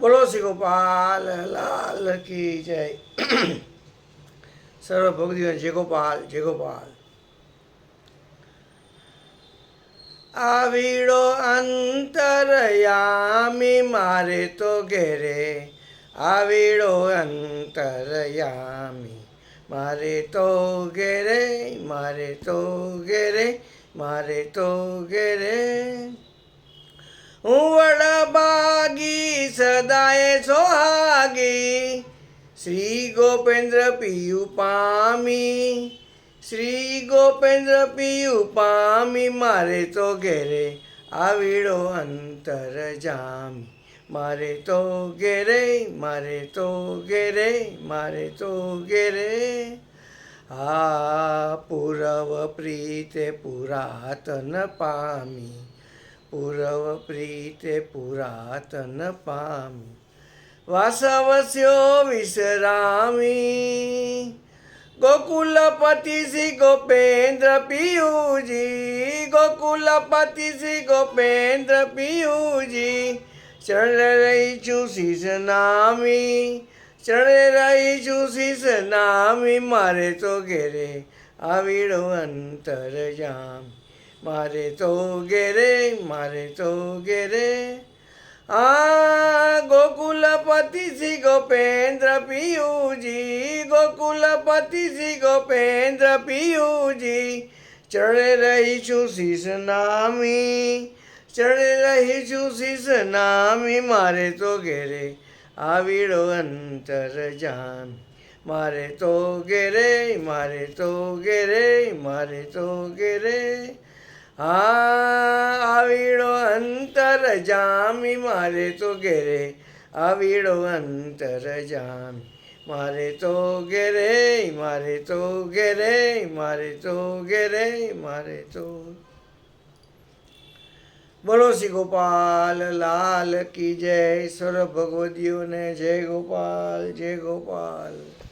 બોલો શ્રી ગોપાલ લાલ કી જય. સર્વ ભક્તિઓ જય ગોપાલ જય ગોપાલ આવીડો અંતરયામી, મારે તો ઘેરે. આવીડો અંતરયામી, મારે તો ઘેરે, મારે તો ઘેરે, મારે તો ઘેરે. હું વડભાગી સદાય સોહાગી. શ્રી ગોપેન્દ્ર પિયુ પામી. શ્રી ગોપેન્દ્ર પિયુ પામી, મારે તો ઘેરે આવીડો અંતર જામી. મારે તો ઘેરે, મારે તો ઘેરે, મારે તો ઘેરે. આ પૂરવ પ્રીતે પુરાતન પામી. પૂરવ પ્રીતે પુરાતન પામી. વાસવસ્યો વિશ્રામી ગોકુલપતિ શ્રી ગોપેન્દ્ર પિયુજી, ગોકુલપતિ શ્રી ગોપેન્દ્ર પિયુજી ચરણ રહી છું શીશ નામી ચરણ રહી છું શીશ નામી મારે તો ઘેરે આવીડો અંતર જામ મારે તો ઘેરે મારે તો ઘેરે આ ગોકુલપતિ શ્રી ગોપેન્દ્ર પિયુજી, ગોકુલપતિ શ્રી ગોપેન્દ્ર પિયુજી, ચડે રહી છું શીશ નામી, ચડે રહી છું શીશ નામી, મારે તો ઘેરે આવીડો અંતર જાન. મારે તો ઘેરે મારે તો ઘેરે મારે તો ઘેરે હા, આવીડો અંતર જામી મારે તો ઘેરે. આવીડો અંતર જામી મારે તો ઘેરે, મારે તો ઘેરે, મારે તો ઘેરે, મારે તો. બોલો શ્રી ગોપાલ, લાલ કી જય. સ્વર ભગવતીઓને જય ગોપાલ જય ગોપાલ.